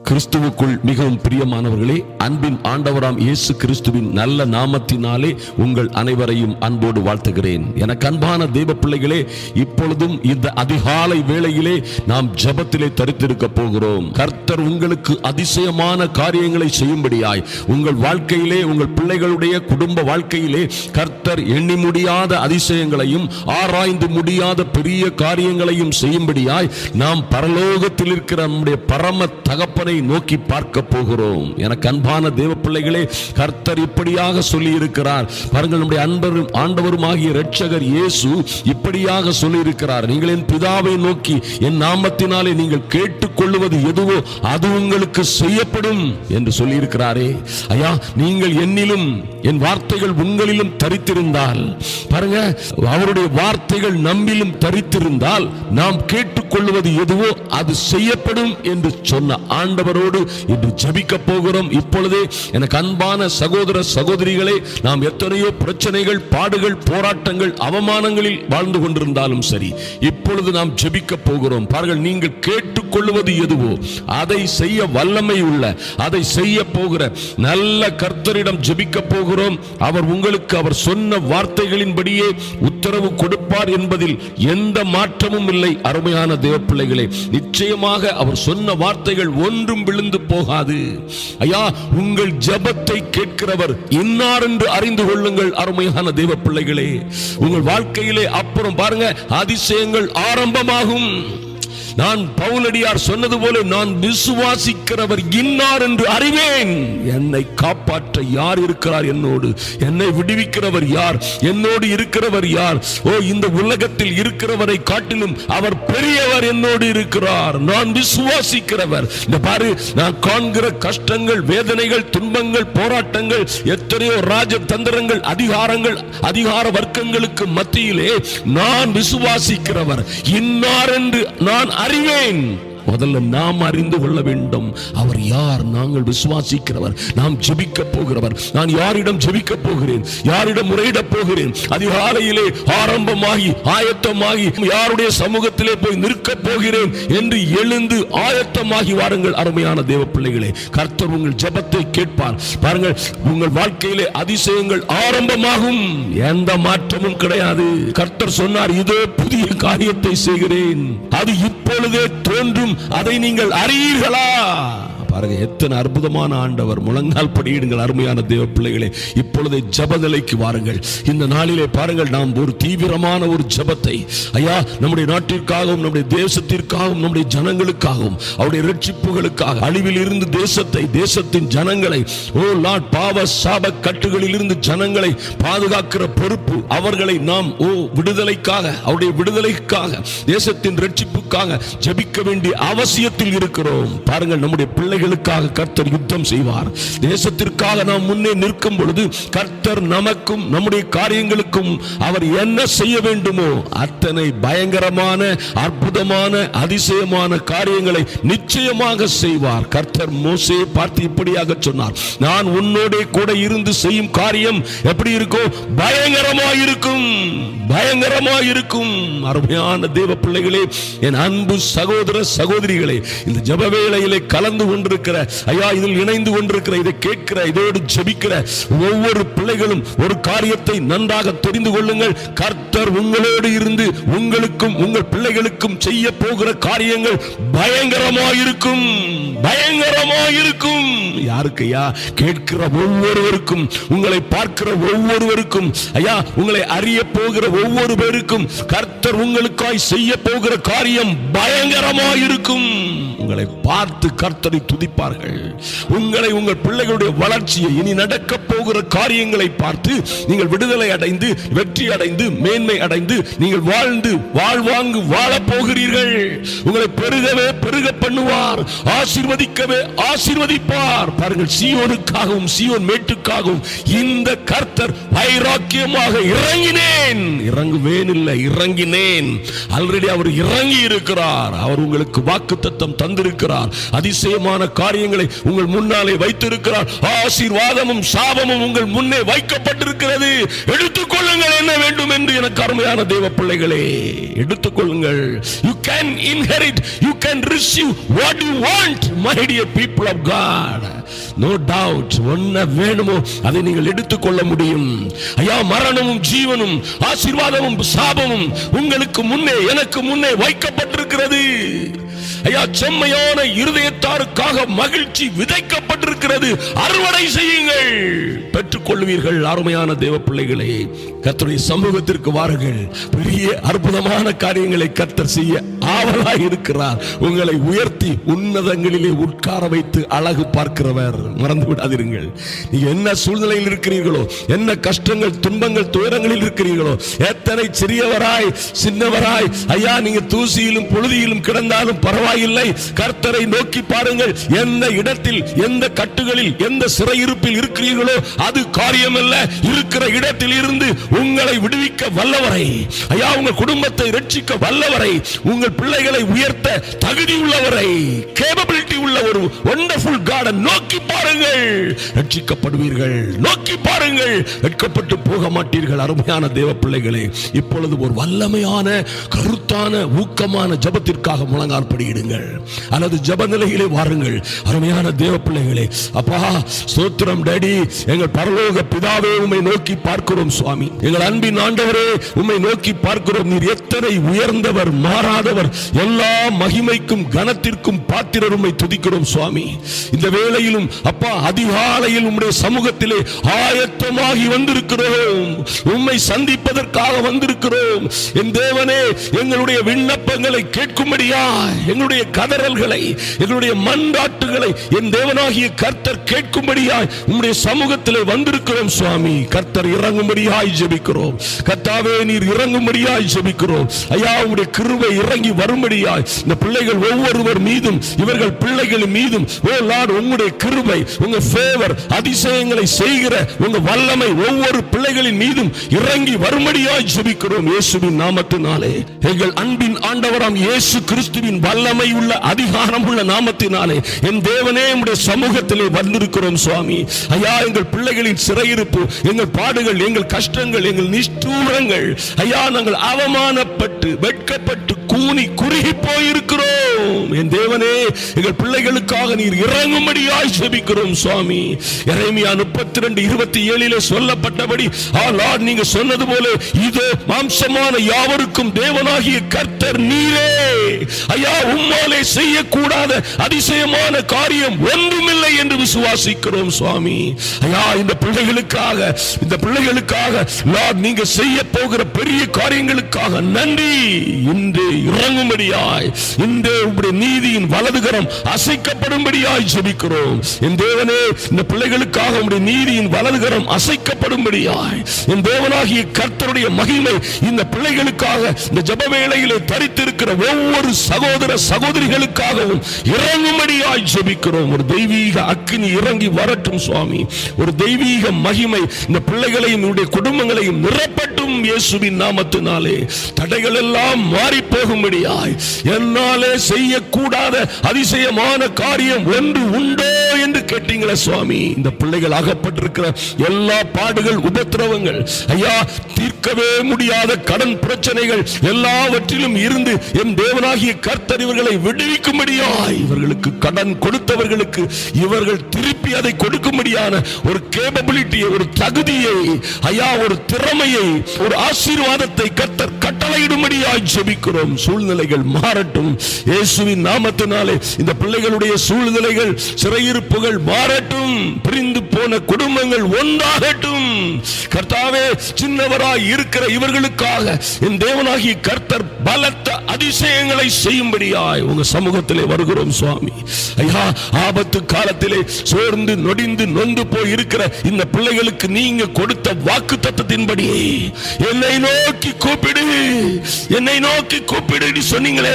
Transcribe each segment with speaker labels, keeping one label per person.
Speaker 1: கிறிஸ்துவுக்குள் மிகவும் பிரியமானவர்களே அன்பின் ஆண்டவராம் இயேசு கிறிஸ்துவின் நல்ல நாமத்தினாலே உங்கள் அனைவரையும் அன்போடு வாழ்த்துகிறேன். எனக்கு அன்பான தெய்வ பிள்ளைகளே இப்பொழுதும் இந்த அதிகாலை வேளையிலே நாம் ஜபத்திலே தரித்திருக்க போகிறோம். கர்த்தர் உங்களுக்கு அதிசயமான காரியங்களை செய்யும்படியாய் உங்கள் வாழ்க்கையிலே உங்கள் பிள்ளைகளுடைய குடும்ப வாழ்க்கையிலே கர்த்தர் எண்ணி முடியாத அதிசயங்களையும் ஆராய்ந்து முடியாத பெரிய காரியங்களையும் செய்யும்படியாய் நாம் பரலோகத்தில் இருக்கிற நம்முடைய பரம தகப்ப தகப்பனை நோக்கி பார்க்க போகிறோம். எனக்கு அன்பான தேவ பிள்ளைகளே கர்த்தர் இப்படியாக சொல்லி இருக்கிறார் பாருங்கள் நம்முடைய அன்பரும் ஆண்டவருமாகிய இரட்சகர் இயேசு இப்படியாக சொல்லி இருக்கிறார் நீங்கள் என் பிதாவை நோக்கி என் நாமத்தினாலே நீங்கள் கேட்டுக்கொள்வது எதுவோ அது உங்களுக்கு செய்யப்படும் என்று சொல்லி இருக்கிறாரே ஐயா நீங்கள் என்னிலும் என் வார்த்தைகள் உங்களிலும் தரித்திருந்தால் பாருங்க அவருடைய வார்த்தைகள் நம்மிலும் தரித்திருந்தால் நாம் கேட்டுக்கொள்வது எதுவோ அது செய்யப்படும் என்று சொன்ன ஆண்டவரோடு இன்று ஜபிக்க போகிறோம். இப்பொழுதே எனக்கு அன்பான சகோதர சகோதரிகளே நாம் எத்தனையோ பிரச்சனைகள் பாடுகள் போராட்டங்கள் அவமானங்களில் வாழ்ந்து கொண்டிருந்தாலும் சரி இப்பொழுது நாம் ஜெபிக்க போகிறோம். பாருங்கள் நீங்கள் கேட்டுக்கொள்வது எதுவோ அதை செய்ய வல்லமை உள்ள அதை செய்ய போகிற நல்ல கர்த்தரிடம் ஜெபிக்க போகிறோம். அவர் உங்களுக்கு அவர் சொன்ன வார்த்தைகளின்படியே உத்தரவு கொடுப்பார் என்பதில் எந்த மாற்றமும் இல்லை. அருமையான தேவ பிள்ளைகளே நிச்சயமாக அவர் சொன்ன வார்த்தைகள் ஒன்று ஒன்றும் விழுந்து போகாது. ஐயா உங்கள் ஜெபத்தை கேட்கிறவர் இன்னார் என்று அறிந்து கொள்ளுங்கள் அருமையான தெய்வ பிள்ளைகளே. உங்கள் வாழ்க்கையிலே அப்புறம் பாருங்க அதிசயங்கள் ஆரம்பமாகும். நான் பவுலடியார் சொன்னது போல நான் விசுவாசிக்கிறவர் இன்னார் என்று அறிவேன். என்னை காப்பாற்ற யார் இருக்கிறார் என்னோடு? என்னை விடுவிக்கிறவர் யார்? என்னோடு இருக்கிறவர் யார்? ஓ இந்த உலகத்தில் இருக்கிறவரை காட்டிலும் அவர் பெரியவர் என்னோடு இருக்கிறார். நான் விசுவாசிக்கிறவர். இந்த பாரு நான் காண்கிற கஷ்டங்கள் வேதனைகள் துன்பங்கள் போராட்டங்கள் எத்தனையோ ராஜ தந்திரங்கள் அதிகாரங்கள் அதிகார வர்க்கங்களுக்கு மத்தியிலே நான் விசுவாசிக்கிறவர். இன்னார் என்று நான் அறிவேன். முதல்ல நாம் அறிந்து கொள்ள வேண்டும். அவர் யார்? நாங்கள் விசுவாசிக்கிறவர். நாம் ஜெபிக்க போகிறவர். நான் யாரிடம் ஜெபிக்க போகிறேன்? யாரிடம் முறையிடப் போகிறேன்? அதிகாலையிலே ஆரம்பமாகி ஆயத்தமாகி யாருடைய சமூகத்திலே போய் நிற்க போகிறேன் என்று எழுந்து ஆயத்தமாகி வாருங்கள் அருமையான தேவ பிள்ளைகளே. கர்த்தர் உங்கள் ஜெபத்தை கேட்பார். பாருங்கள் உங்கள் வாழ்க்கையிலே அதிசயங்கள் ஆரம்பமாகும். எந்த மாற்றமும் கிடையாது. கர்த்தர் சொன்னார் இதோ புதிய காரியத்தை செய்கிறேன். அது இப்பொழுதே தோன்றும். அதை நீங்கள் அறியீர்களா? பாருங்க எத்தனை அற்புதமான ஆண்டவர். முழங்கால் படியிடுங்கள் அருமையான தேவ பிள்ளைகளே. இப்பொழுது ஜப நிலைக்கு வாருங்கள். இந்த நாளிலே பாருங்கள் நாம் ஒரு தீவிரமான ஒரு ஜபத்தை. ஐயா நம்முடைய நாட்டிற்காகவும் நம்முடைய தேசத்திற்காகவும் நம்முடைய ஜனங்களுக்காகவும் அவருடைய ரட்சிப்புகளுக்காக அழிவில் இருந்து தேசத்தை தேசத்தின் ஜனங்களை ஓ லாட் பாவ சாப கட்டுகளில் இருந்து ஜனங்களை பாதுகாக்கிற பொறுப்பு அவர்களை நாம் ஓ விடுதலைக்காக அவருடைய விடுதலைக்காக தேசத்தின் ரட்சிப்புக்காக ஜபிக்க வேண்டிய அவசியத்தில் இருக்கிறோம். பாருங்கள் நம்முடைய பிள்ளைகள் எதிரிகளுக்காக கர்த்தர் யுத்தம் செய்வார். தேசத்திற்காக நாம் முன்னே நிற்கும் பொழுது கர்த்தர் நமக்கும் நம்முடைய காரியங்களுக்கும் அவர் என்ன செய்ய வேண்டுமோ அத்தனை பயங்கரமான அற்புதமான அதிசயமான காரியங்களை நிச்சயமாக செய்வார். கர்த்தர் மோசையை பார்த்து இப்படியாக சொன்னார். நான் உன்னோட கூட இருந்து செய்யும் காரியம் எப்படி இருக்கும் பயங்கரமாய் இருக்கும் பயங்கரமாய் இருக்கும் அருமையான தேவ பிள்ளைகளே என் அன்பு சகோதர சகோதரிகளே இந்த ஜப வேளையிலே கலந்து கொண்டு கொண்டிருக்கிற. ஐயா இதில் இணைந்து கொண்டிருக்கிற இதை கேட்கிற இதோடு ஜெபிக்கிற ஒவ்வொரு பிள்ளைகளும் ஒரு காரியத்தை நன்றாக தெரிந்து கொள்ளுங்கள். கர்த்தர் உங்களோடு இருந்து உங்களுக்கும் உங்கள் பிள்ளைகளுக்கும் செய்ய போகிற காரியங்கள் பயங்கரமாயிருக்கும். பயங்கரமாயிருக்கும். யாருக்கு ஐயா கேட்கிற ஒவ்வொருவருக்கும் உங்களை பார்க்கிற ஒவ்வொருவருக்கும் ஐயா உங்களை அறிய போகிற ஒவ்வொரு பேருக்கும் கர்த்தர் உங்களுக்காய் செய்ய போகிற காரியம் பயங்கரமாயிருக்கும். உங்களை பார்த்து கர்த்தரை சந்திப்பார்கள் உங்களை உங்கள் பிள்ளைகளுடைய வளர்ச்சியை இனி நடக்க போகிற காரியங்களை பார்த்து நீங்கள் விடுதலை அடைந்து வெற்றி அடைந்து மேன்மை அடைந்து நீங்கள் வாழ்ந்து வாழ்வாங்கு வாழப் போகிறீர்கள். உங்களை பெருகவே பெருக பண்ணுவார். ஆசீர்வதிக்கவே ஆசீர்வதிப்பார். பாருங்கள் சீயோனுக்காகவும் சீயோன் மேட்டுக்காகவும் இந்த கர்த்தர் வைராக்கியமாக இறங்கினேன். இறங்குவேன் இல்லை இறங்கினேன். ஆல்ரெடி அவர் இறங்கி இருக்கிறார். அவர் உங்களுக்கு வாக்கு தத்தம் தந்திருக்கிறார். அதிசயமான காரியங்களை உங்கள் முன்னாலே வைத்திருக்கிறார். ஆசீர்வாதமும் சாபமும் மரணமும் உங்கள் முன்னே வைக்கப்பட்டிருக்கிறது. எடுத்துக்கொள்ளுங்கள் என்ன வேண்டும் என்று எனக்கு அருமையான தேவ பிள்ளைகளே. எடுத்துக்கொள்ளுங்கள் you can inherit you can receive what you want my dear people of God no doubt என்ன வேணுமோ அதை நீங்கள் எடுத்துக்கொள்ள முடியும். ஐயா மரணமும் ஜீவனும் ஆசீர்வாதமும் சாபமும் உங்களுக்கு முன்னே எனக்கு முன்னே வைக்கப்பட்டிருக்கிறது. ஐயா செம்மையான இருதயத்தாருக்காக மகிழ்ச்சி விதைக்கப்பட்டிருக்கிறது. அறுவடை செய்யுங்கள். பெற்றுக்கொள்வீர்கள் அருமையான தேவ பிள்ளைகளை. கத்தருடைய சமூகத்திற்கு வாருங்கள். பெரிய அற்புதமான காரியங்களை கர்த்தர் செய்ய ஆவலாய் இருக்கிறார். உங்களை உயர்த்தி உன்னதங்களிலே உட்கார வைத்து அழகு பார்க்கிறவர். மறந்து விடாதிருங்கள் நீங்க என்ன சூழ்நிலையில் இருக்கிறீர்களோ என்ன கஷ்டங்கள் துன்பங்கள் துயரங்களில் இருக்கிறீர்களோ எத்தனை சிறியவராய் சின்னவராய் ஐயா நீங்க தூசியிலும் பொழுதியிலும் கிடந்தாலும் பரவாயில்லை. கர்த்தரை நோக்கி பாருங்கள். எந்த இடத்தில் எந்த கட்டுகளில் எந்த சிறையிருப்பில் இருக்கிறீர்களோ அது காரியமல்ல. இருக்கிற இடத்தில் இருந்து உங்களை விடுவிக்க வல்லவரை. ஐயா உங்க குடும்பத்தை ரட்சிக்க வல்லவரை. உங்கள் பிள்ளை பிள்ளைகளை உயர்த்த தகுதி உள்ளவரை கேபபிலிட்டி உள்ள ஒரு ஒண்டர்ஃபுல் காடை நோக்கி பாருங்கள். ரட்சிக்கப்படுவீர்கள். நோக்கி பாருங்கள். வெட்கப்பட்டு போக மாட்டீர்கள் அருமையான தேவ பிள்ளைகளே. இப்பொழுது ஒரு வல்லமையான கருத்தான ஊக்கமான ஜபத்திற்காக முழங்கால்படியிடுங்கள் அல்லது ஜப நிலையிலே வாருங்கள். அருமையான தேவ பிள்ளைகளே அப்பா சோத்திரம் டேடி எங்கள் பரலோக பிதாவே உம்மை நோக்கி பார்க்கிறோம் சுவாமி. எங்கள் அன்பின் ஆண்டவரே உம்மை நோக்கி பார்க்கிறோம். நீர் எத்தனை உயர்ந்தவர் மாறாதவர் எல்லா மகிமைக்கும் கனத்திற்கும் பாத்திரருமை துதிக்கிறோம் சுவாமி. இந்த வேளையிலும் அப்பா அதிகாலையில் உம்முடைய சமூகத்திலே ஆயத்தமாகி வந்திருக்கிறோம். உம்மை சந்திப்பதற்காக வந்திருக்கிறோம். என் தேவனே எங்களுடைய விண்ணப்பங்களை கேட்கும்படியா எங்களுடைய கதறல்களை எங்களுடைய மன்றாட்டுகளை என் தேவனாகிய கர்த்தர் கேட்கும்படியாய் உம்முடைய சமூகத்திலே வந்திருக்கிறோம் சுவாமி. கர்த்தர் இறங்கும்படியாய் ஜெபிக்கிறோம். கர்த்தாவே நீர் இறங்கும்படியாய் ஜெபிக்கிறோம். ஐயா உங்களுடைய கிருவை இறங்கி வரும் வரும்படியாய் இந்த பிள்ளைகள் ஒவ்வொருவர் மீதும் இவர்கள் பிள்ளைகள் மீதும் ஓ லார்ட் உங்களுடைய கிருபை உங்க ஃபேவர் அதிசயங்களை செய்கிற உங்க வல்லமை ஒவ்வொரு பிள்ளைகளின் மீதும் இறங்கி வரும்படியாய் ஜெபிக்கிறோம் இயேசுவின் நாமத்தினாலே. எங்கள் அன்பின் ஆண்டவராம் இயேசு கிறிஸ்துவின் வல்லமை உள்ள அதிகாரம் உள்ள நாமத்தினாலே. என் தேவனே உம்முடைய சமூகத்திலே வந்திருக்கிறோம் சுவாமி. ஐயா எங்கள் பிள்ளைகளின் சிறையிருப்பு எங்கள் பாடுகள் எங்கள் கஷ்டங்கள் எங்கள் நிஷ்டூரங்கள். ஐயா நாங்கள் அவமானப்பட்டு வெட்கப்பட்டு கூனி குறுகி போயிருக்கிறோம். என் தேவனே எங்கள் பிள்ளைகளுக்காக நீர் இறங்கும்படியாய் செபிக்கிறோம் சுவாமி. இறைமையா முப்பத்தி ரெண்டு இருபத்தி ஏழிலே சொல்லப்பட்டபடி ஆ நீங்க சொன்னது போல இதோ மாம்சமான யாவருக்கும் தேவனாகிய கர்த்தர் நீரே. ஐயா உம்மாலே செய்யக்கூடாத அதிசயமான காரியம் ஒன்றுமில்லை என்று விசுவாசிக்கிறோம் சுவாமி. ஐயா இந்த பிள்ளைகளுக்காக இந்த பிள்ளைகளுக்காக லார்ட் நீங்க செய்ய போகிற பெரிய காரியங்களுக்காக நன்றி. இன்று இறங்கும்படியாய். இந்த நீதியின் வலதுகரம் அசைக்கப்படும்படியாய் ஜெபிக்கிறோம். என் தேவனே இந்த பிள்ளைகளுக்காக உடைய நீதியின் வலதுகரம் அசைக்கப்படும்படியாய். என் தேவனாகிய கர்த்தருடைய மகிமை இந்த பிள்ளைகளுக்காக இந்த ஜப வேளையிலே தரித்திருக்கிற ஒவ்வொரு சகோதர சகோதரிகளுக்காகவும் இறங்கும்படியாய் ஜெபிக்கிறோம். ஒரு தெய்வீக அக்கினி இறங்கி வரட்டும் சுவாமி. ஒரு தெய்வீக மகிமை இந்த பிள்ளைகளையும் இவருடைய குடும்பங்களையும் நிரப்பட்டும் இயேசுவின் நாமத்தினாலே. தடைகள் எல்லாம் மாறி இருக்கும்படியாய் என்னாலே செய்யக்கூடாத அதிசயமான காரியம் ஒன்று உண்டோ என்று கேட்டீங்களே சுவாமி. இந்த பிள்ளைகள் அகப்பட்டிருக்கிற எல்லா பாடுகள் உபத்திரவங்கள். ஐயா தீர்க்கவே முடியாத கடன் பிரச்சனைகள் எல்லாவற்றிலும் இருந்து என் தேவனாகிய கர்த்தர் இவர்களை விடுவிக்கும்படியாய் இவர்களுக்கு கடன் கொடுத்தவர்களுக்கு இவர்கள் திருப்பி அதை கொடுக்கும்படியான ஒரு கேபபிலிட்டியை ஒரு தகுதியை ஐயா ஒரு திறமையை ஒரு ஆசீர்வாதத்தை கர்த்தர் கட்டளையிடும்படியாய் ஜெபிக்கிறோம். சூழ்நிலைகள் மாறட்டும். இயேசுவின் நாமத்தினாலே இந்த பிள்ளைகளுடைய சூழ்நிலைகள் சிறையிருப்புகள் மாறட்டும். பிரிந்து போன குடும்பங்கள் ஒன்றாகட்டும். கர்த்தாவே சின்னவராய் இருக்கிற இவர்களுக்காக என் தேவனாகிய கர்த்தர் பலத்த அதிசயங்களை செய்யும்படியாய் உங்க சமூகத்திலே வருகிறோம் சுவாமி. ஐயா ஆபத்து காலத்திலே சோர்ந்து நொடிந்து நொந்து போய் இருக்கிற இந்த பிள்ளைகளுக்கு நீங்க கொடுத்த வாக்கு தத்தத்தின்படி என்னை நோக்கி கூப்பிடு என்னை நோக்கி கூப்பிடு சொன்னீங்களே.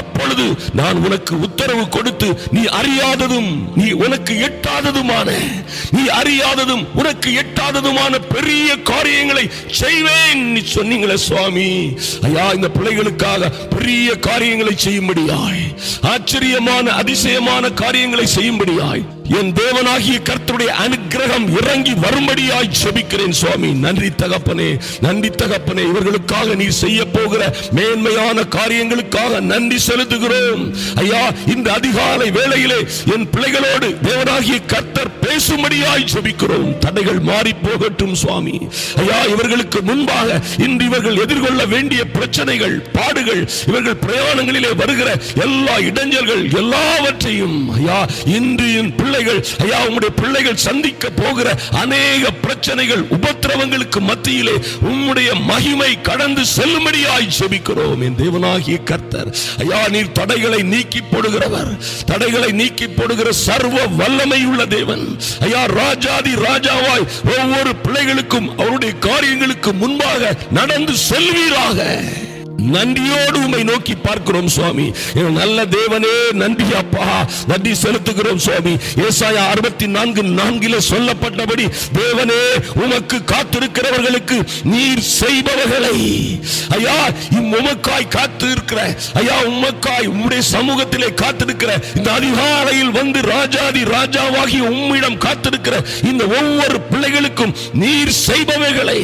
Speaker 1: அப்பொழுது நான் உனக்கு உத்தரவு கொடுத்து நீ அறியாததும் நீ உனக்கு எட்டாததுமான நீ அறியாததும் உனக்கு எட்டாததுமான பெரிய காரியங்களை செய்வேன் நீ சொன்னீங்களே சுவாமி? ஐயா இந்த பிள்ளைகளுக்காக பெரிய காரியங்களை செய்யும்படியாய் ஆச்சரியமான அதிசயமான காரியங்களை செய்யும்படியாய் என் தேவனாகிய கர்த்தருடைய அனுக்கிரகம் இறங்கி வரும்படியாய் ஜெபிக்கிறேன் சுவாமி. நன்றி தகப்பனே நன்றி தகப்பனே. இவர்களுக்காக நீ செய்ய போகிற மேன்மையான காரியங்களுக்காக நன்றி செலுத்துகிறோம். ஐயா இந்த அதிகாலை வேளையிலே என் பிள்ளைகளோடு தேவனாகிய கர்த்தர் பேசும்படியாய் ஜெபிக்கிறோம். தடைகள் மாறி போகட்டும் சுவாமி. ஐயா இவர்களுக்கு முன்பாக இன்று இவர்கள் எதிர்கொள்ள வேண்டிய பிரச்சனைகள் பாடுகள் இவர்கள் பிரயாணங்களிலே வருகிற எல்லா இடைஞ்சல்கள் எல்லாவற்றையும் ஐயா இன்று என் பிள்ளைகள் ஐயா உம்முடைய பிள்ளைகள் சந்திக்க போகிற அநேக பிரச்சனைகள் உபத்திரவங்களுக்கு மத்தியிலே உம்முடைய மகிமை கடந்து செல்லும்படியாய் ஜெபிக்கிறோம். என் தேவனாகிய கர்த்தர் ஐயா நீர் தடைகளை நீக்கி போடுகிறவர். தடைகளை நீக்கி போடுகிற சர்வ வல்லமை உள்ள தேவன். ஐயா ராஜாதி ராஜாவாய் ஒவ்வொரு பிள்ளைகளுக்கும் அவருடைய காரியங்களுக்கு முன்பாக நடந்து செல்வீராக. நன்றியோடு உம்மை நோக்கி பார்க்கிறோம் சுவாமி. நல்ல தேவனே நன்றி அப்பா. நன்றி செலுத்துகிறோம் சுவாமி. ஏசாயா அறுபத்தி நான்கு நான்கில சொல்லப்பட்டபடி தேவனே உமக்கு காத்திருக்கிறவர்களுக்கு நீர் செய்பவர்களை. ஐயா உமக்காய் காத்து இருக்கிற ஐயா உமக்காய் உம்முடைய சமூகத்திலே காத்திருக்கிற இந்த அதிகாலையில் வந்து ராஜாதி ராஜாவாகி உம்மிடம் காத்திருக்கிற இந்த ஒவ்வொரு பிள்ளைகளுக்கும் நீர் செய்பவைகளை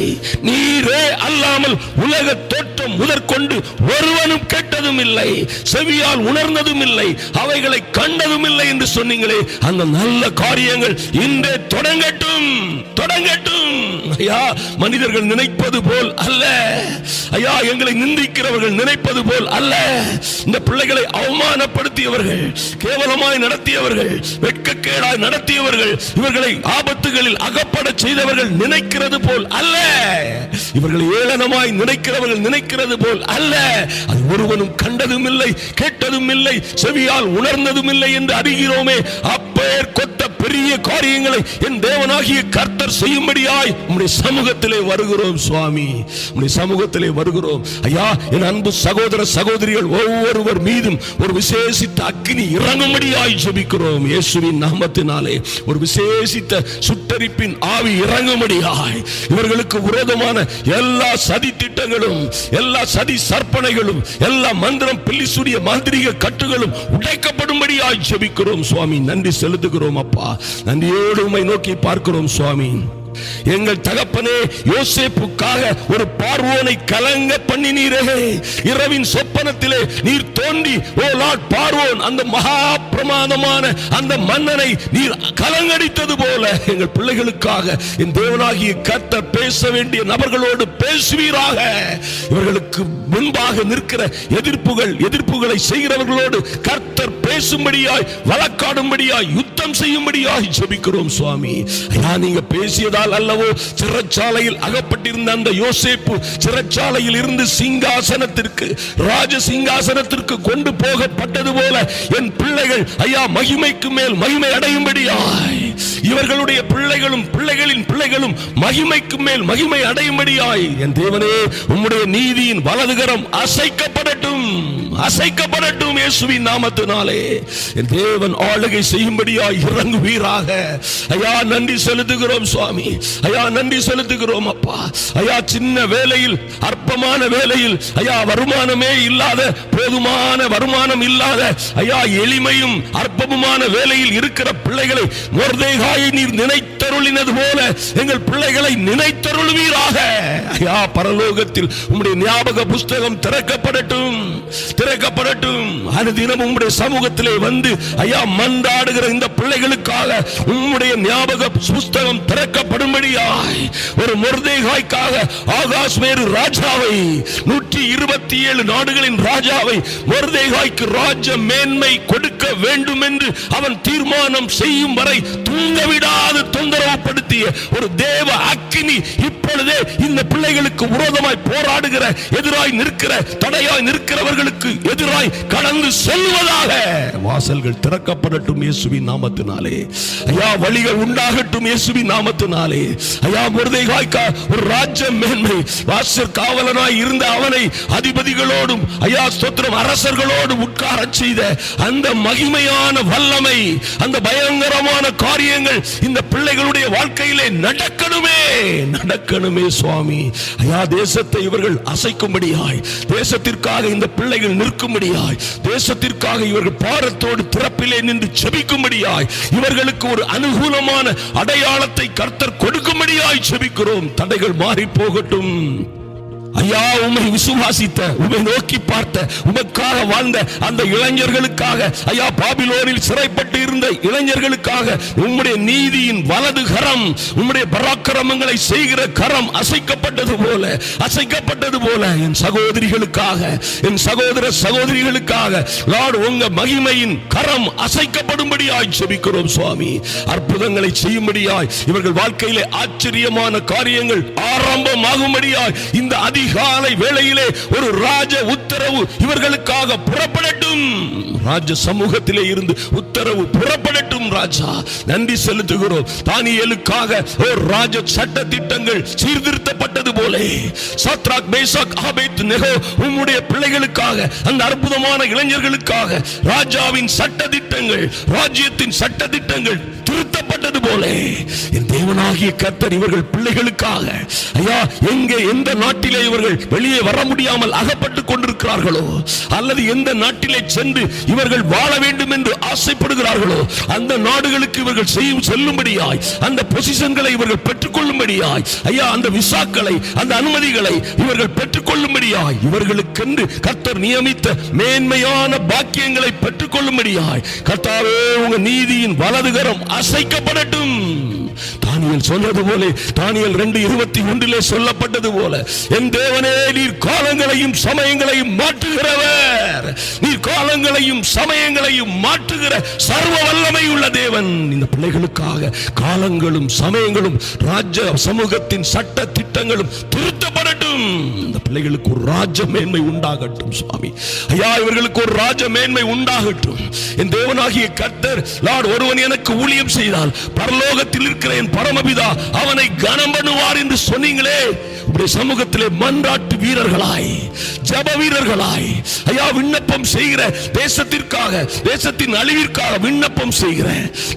Speaker 1: நீரே அல்லாமல் உலக தோற்றம் முதற்கொண்டு ஒருவனும் கேட்டதும் இல்லை செவியால் உணர்ந்ததும் இல்லை அவைகளை கண்டதும் இல்லை என்று சொன்னீங்களே அந்த நல்ல காரியங்கள் இன்றே தொடங்கட்டும் தொடங்கட்டும். ஐயா மனிதர்கள் நினைப்பது போல் அல்ல. ஐயா எங்களை நிந்திக்கிறவர்கள் நினைப்பது போல் அல்ல. இந்த பிள்ளைகளை அவமானப்படுத்தியவர்கள் கேவலமாய் நடத்தியவர்கள் வெட்கக்கேடாய் நடத்தியவர்கள் இவர்களை ஆபத்துகளில் அகப்பட செய்தவர்கள் நினைக்கிறது போல் அல்ல. இவர்கள் ஏளனமாய் நினைக்கிறவர்கள் நினைக்கிறது போல் அல்ல. அது ஒருவனும் கண்டதும் இல்லை கேட்டதும் இல்லை செவியால் உணர்ந்ததும் இல்லை என்று அறிகிறோமே. அப்பேர் கொத்த பெரிய காரியங்களை என் தேவனாகிய கர்த்தர் செய்யும்படியாய் உம்முடைய சமூகத்திலே வருகிறோம் சுவாமி. உம்முடைய சமூகத்திலே வருகிறோம். ஐயா என் அன்பு சகோதர சகோதரிகள் ஒவ்வொருவர் மீதும் ஒரு விசேஷித்த அக்னி இறங்கும்படியாய் ஜெபிக்கிறோம். இயேசுவின் நாமத்தினாலே ஒரு விசேஷித்த சுட்டரிப்பின் ஆவி இறங்கும்படியாய். இவர்களுக்கு விரோதமான எல்லா சதி திட்டங்களும் எல்லா சதி சற்பனைகளும் எல்லா மந்திரம் பில்லிசுடைய மாந்திரிக கட்டுகளும் உடைக்கப்படும்படியாய் ஜெபிக்கிறோம் சுவாமி. நன்றி செலுத்துகிறோம் அப்பா. நன்றியோடு உண்மை நோக்கி பார்க்கிறோம் சுவாமி. எங்கள் தகப்பனே யோசேப்புக்காக ஒரு பார்வோனை கலங்க பண்ணினீரே. இரவின் சொப்பனத்திலே நீர் தோண்டி ஓ லார்ட் பார்வோன் அந்த மகா பிரமாதமான அந்த மன்னனை நீர் கலங்கடித்தது போல எங்கள் பிள்ளைகளுக்காக என் தேவனாகிய கத்த பேச வேண்டிய நபர்களோடு பேசுவீராக. இவர்களுக்கு முன்பாக நிற்கிற எதிர்ப்புகள் எதிர்ப்புகளை செய்கிறவர்களோடு கர்த்தர் பேசும்படியாய் வழக்காடும்படியாய் யுத்தம் செய்யும்படியாய் ஜெபிக்கிறோம் சுவாமி. ஐயா நீங்க பேசியதால் அல்லவோ சிறைச்சாலையில் அகப்பட்டிருந்த அந்த யோசேப்பு சிறைச்சாலையில் இருந்து சிங்காசனத்திற்கு ராஜ சிங்காசனத்திற்கு கொண்டு போகப்பட்டது போல என் பிள்ளைகள் ஐயா மகிமைக்கு மேல் மகிமை அடையும்படியாய். அவர்களுடைய பிள்ளைகளும் பிள்ளைகளின் பிள்ளைகளும் மகிமைக்கு மேல் மகிமை அடையும்படியாய். என் தேவனே உம்முடைய நீதியின் வலதுகரம் அசைக்கப்படட்டும். அசைக்கப்படட்டும் இயேசுவின் நாமத்தினாலே. என் தேவன் ஆளுகை செய்யும்படியாய் இறங்குவீராக. ஐயா நன்றி செலுத்துகிறோம் சுவாமி. ஐயா நன்றி செலுத்துகிறோம் அப்பா. ஐயா சின்ன வேலையில் அற்பமான வேலையில் ஐயா வருமானமே இல்லாத போதுமான வருமானம் இல்லாத ஐயா எளிமையும் அற்பமுமான வேலையில் இருக்கிற பிள்ளைகளை மொர்தேகாயை நீர் நினைத்தருளினது போல எங்கள் பிள்ளைகளை நினைத்தருள்வீராக. ஐயா பரலோகத்தில் உம்முடைய ஞாபக புஸ்தகம் திறக்கப்படட்டும் திறக்கப்படட்டும். அனுதினம் உம்முடைய சமூகத்திலே வந்து ஐயா மன்றாடுகிற இந்த பிள்ளைகளுக்காக உம்முடைய ஞாபக புஸ்தகம் திறக்கப்படும்படியாய் ஒரு மொர்தேகாய்க்காக ஆகாஷ் மேரு ராஜாவை நூற்றி இருபத்தி ஏழு நாடுகளின் ராஜாவை மொர்தேகாய்க்கு ராஜ மேன்மை கொடுக்க வேண்டும் என்று அவன் தீர்மானம் செய்யும் வரை தூங்கவிட விடாது தொந்தரவுப்படுத்திய ஒரு தேவ அக்கினி இப்பொழுதே இந்த பிள்ளைகளுக்கு விரோதமாய் போராடுகிற எதிராய் நிற்கிற தடையாய் நிற்கிறவர்களுக்கு எதிராய் கடந்து செல்வதாக. வாசல்கள் திறக்கப்படட்டும் இயேசுவின் நாமத்தினாலே. ஐயா வழிகள் உண்டாகட்டும் இயேசுவின் நாமத்தினாலே. ஐயா முருதைகாய்க்கா ஒரு ராஜ்ய மேன்மை. வாசல் காவலனாய் இருந்த அவனை அதிபதிகளோடும் ஐயா ஸ்தோத்திரம் அரசர்களோடும் உட்கார செய்த அந்த மகிமையான வல்லமை அந்த பயங்கரமான காரியங்கள் இந்த பிள்ளைகளுடைய வாழ்க்கையிலே நடக்கணுமே நடக்கணுமே சுவாமி. ஐயா தேசத்தை இவர்கள் அசைக்கும்படியாய் தேசத்திற்காக இந்த பிள்ளைகள் நிற்கும்படியாய் தேசத்திற்காக இவர்கள் பாரத்தோடு திறப்பிலே நின்று செபிக்கும்படியாய் இவர்களுக்கு ஒரு அனுகூலமான அடையாளத்தை கர்த்தர் கொடுக்கும்படியாய் செபிக்கிறோம். தடைகள் மாறி போகட்டும். ஐயா உம்மை விசுவாசித்த உம்மை நோக்கி பார்த்த உமக்காக வாழ்ந்த அந்த இளைஞர்களுக்காக ஐயா பாபிலோனில் சிறைப்பட்டு இருந்த இளைஞர்களுக்காக உம்முடைய நீதியின் வலது கரம் உம்முடைய பராக்கிரமங்களை செய்கிற கரம் அசைக்கப்பட்டது போல அசைக்கப்பட்டது போல என் சகோதரிகளுக்காக என் சகோதர சகோதரிகளுக்காக லார்ட் உங்க மகிமையின் கரம் அசைக்கப்படும்படியாய் செபிக்கிறோம் சுவாமி. அற்புதங்களை செய்யும்படியாய் இவர்கள் வாழ்க்கையிலே ஆச்சரியமான காரியங்கள் ஆரம்பமாகும்படியாய் இந்த அதி அதிகாலை வேளையிலே ஒரு ராஜ உத்தரவு இவர்களுக்காக புறப்படட்டும். ராஜ சமூகத்திலே இருந்து உத்தரவு புறப்படட்டும் ராஜா. நன்றி செலுத்துகிறோம். தானியலுக்காக ஒரு ராஜ சட்ட திட்டங்கள் சீர்திருத்தப்பட்டது போல. சாத்ராக் பேசாக் ஆபேத் நெகோ உம்முடைய பிள்ளைகளுக்காக அந்த அற்புதமான இளைஞர்களுக்காக ராஜாவின் சட்ட திட்டங்கள் ராஜ்யத்தின் சட்ட திட்டங்கள் திருத்தப்பட்டது போல. என் தேவனாகிய கர்த்தர் இவர்கள் பிள்ளைகளுக்காக ஐயா எங்கே எந்த நாட்டிலே இவர்கள் வெளியே வர முடியாமல் அகப்பட்டுக் கொண்டிருக்கிறார்களோ அல்லது எந்த நாட்டிலே சென்று இவர்கள் வாழ வேண்டும் என்று ஆசைப்படுகிறார்களோ அந்த நாடுகளுக்கு இவர்கள் செய்யும் செல்லும்படியாய் அந்த பொசிஷன்களை இவர்கள் பெற்றுக்கொள்ளும்படியாய் ஐயா அந்த விசாக்களை அந்த அனுமதிகளை இவர்கள் பெற்றுக்கொள்ளும்படியாய் இவர்களுக்கென்று கர்த்தர் நியமித்த மேன்மையான பாக்கியங்களை பெற்றுக்கொள்ளும்படியாய் கர்த்தாவே உங்க நீதியின் வலதுகரம் அசைக்கப்படட்டும் தானியல் சொல்றது போல தானியல் ரெண்டு இருபத்தி ஒன்றிலே சொல்லப்பட்டது போல என் தேவனே நீர் காலங்களையும் சமயங்களையும் மாற்றுகிறவர். நீர் காலங்களையும் சமயங்களையும் மாற்றுகிற சர்வ வல்லமை உள்ள தேவன். இந்த பிள்ளைகளுக்காக காலங்களும் சமயங்களும் ராஜ்ய சமூகத்தின் சட்ட திட்டங்களும் திருத்தப்பட இந்த பிள்ளைகளுக்கு ஒரு ராஜ மேன்மை உண்டாகட்டும் சுவாமி. ஐயா இவர்களுக்கு ஒரு ராஜ மேன்மை உண்டாகட்டும். என் தேவனாகிய கர்த்தர் லார்ட் ஒருவன் எனக்கு ஊழியம் செய்தால் பரலோகத்தில் இருக்கிற என் பரமபிதா அவனை கனம் பண்ணுவார் என்று சொன்னீங்களே. உடைய சமூகத்திலே மன்றாட்டு வீரர்களாய் ஜப வீரர்களாய் ஐயா விண்ணப்பம் செய்கிற தேசத்திற்காக தேசத்தின் அழிவிற்காக விண்ணப்பம் செய்கிற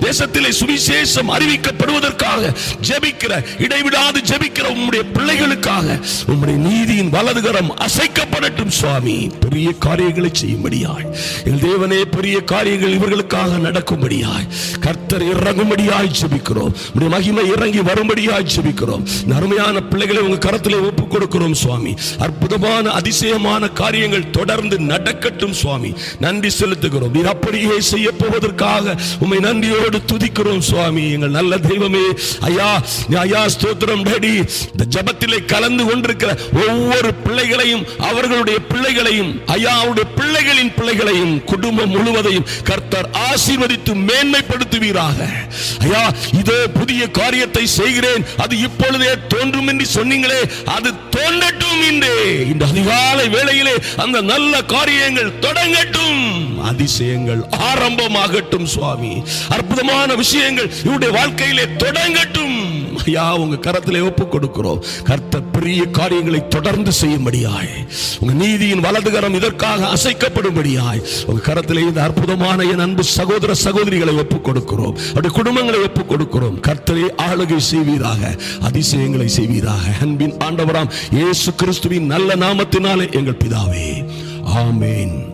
Speaker 1: தேசத்திலே சுவிசேஷம் அறிவிக்கப்படுவதற்காக ஜெபிக்கிற இடைவிடாது ஜெபிக்கிற உம்முடைய பிள்ளைகளுக்காக உம் நம்முடைய நீதியின் வலதுகரம் அசைக்கப்படட்டும் சுவாமி. பெரிய காரியங்களை செய்யும்படியாய். எங்கள் தேவனே பெரிய காரியங்கள் இவர்களுக்காக நடக்கும்படியாய். கர்த்தர் இறங்கும்படியாய் ஜெபிக்கிறோம். உம்முடைய மகிமை இறங்கி வரும்படியாய் ஜெபிக்கிறோம். இந்த அருமையான பிள்ளைகளை உங்க கரத்திலே ஒப்புக் கொடுக்கிறோம் சுவாமி. அற்புதமான அதிசயமான காரியங்கள் தொடர்ந்து நடக்கட்டும் சுவாமி. நன்றி செலுத்துகிறோம். நீர் அப்படியே செய்ய போவதற்காக உண்மை நன்றியோடு துதிக்கிறோம் சுவாமி. எங்கள் நல்ல தெய்வமே ஐயா ஐயா ஸ்தோத்திரம் டேடி. இந்த ஜபத்திலே கலந்து கொண்டிருக்கிற ஒவ்வொரு பிள்ளைகளையும் அவர்களுடைய பிள்ளைகளையும் ஐயா அவருடைய பிள்ளைகளின் பிள்ளைகளையும் குடும்பம் முழுவதையும் கர்த்தர் ஆசீர்வதித்து மேன்மைப்படுத்துவீராக. ஐயா இதோ புதிய காரியத்தை செய்கிறேன். அது இப்பொழுதே தோன்றும் என்று சொன்னீங்களே அது தோன்றட்டும் இன்றே. இந்த அதிகாலை வேளையிலே அந்த நல்ல காரியங்கள் தொடங்கட்டும். அதிசயங்கள் ஆரம்பமாகட்டும் சுவாமி. அற்புதமான விஷயங்கள் இவருடைய வாழ்க்கையிலே தொடங்கட்டும். ஐயா உங்க கரத்தில் ஒப்பு கொடுக்கிறோம் கர்த்த பெரிய காரியங்களை தொடர்ந்து செய்யும்படியாய். உங்க நீதியின் வலதுகரம் இதற்காக அசைக்கப்படும்படியாய். உங்க கரத்திலே இந்த அற்புதமான என் அன்பு சகோதர சகோதரிகளை ஒப்பு கொடுக்கிறோம் அப்படி குடும்பங்களை ஒப்பு கொடுக்கிறோம் கர்த்தரை ஆளுகை செய்வீராக அதிசயங்களை செய்வீராக. அன்பின் ஆண்டவராம் இயேசு கிறிஸ்துவின் நல்ல நாமத்தினாலே எங்கள் பிதாவே. ஆமேன்.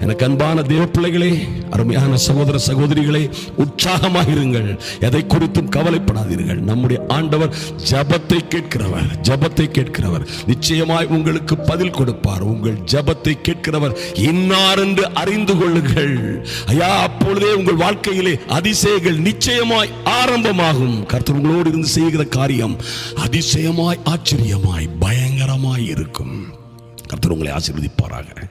Speaker 1: எனக்கு அன்பான தேவ பிள்ளைகளே அருமையான சகோதர சகோதரிகளே உற்சாகமாக இருங்கள் எதை குறித்தும் கவலைப்படாதீர்கள். நம்முடைய ஆண்டவர் ஜபத்தை கேட்கிறவர் ஜபத்தை கேட்கிறவர். நிச்சயமாய் உங்களுக்கு பதில் கொடுப்பார். உங்கள் ஜபத்தை கேட்கிறவர் இன்னார் என்று அறிந்து கொள்ளுங்கள். ஐயா அப்பொழுதே உங்கள் வாழ்க்கையிலே அதிசயங்கள் நிச்சயமாய் ஆரம்பமாகும். கர்த்தர் உங்களோடு இருந்து செய்கிற காரியம் அதிசயமாய் ஆச்சரியமாய் பயங்கரமாய் இருக்கும். கர்த்தர் உங்களை ஆசீர்வதிப்பாராக.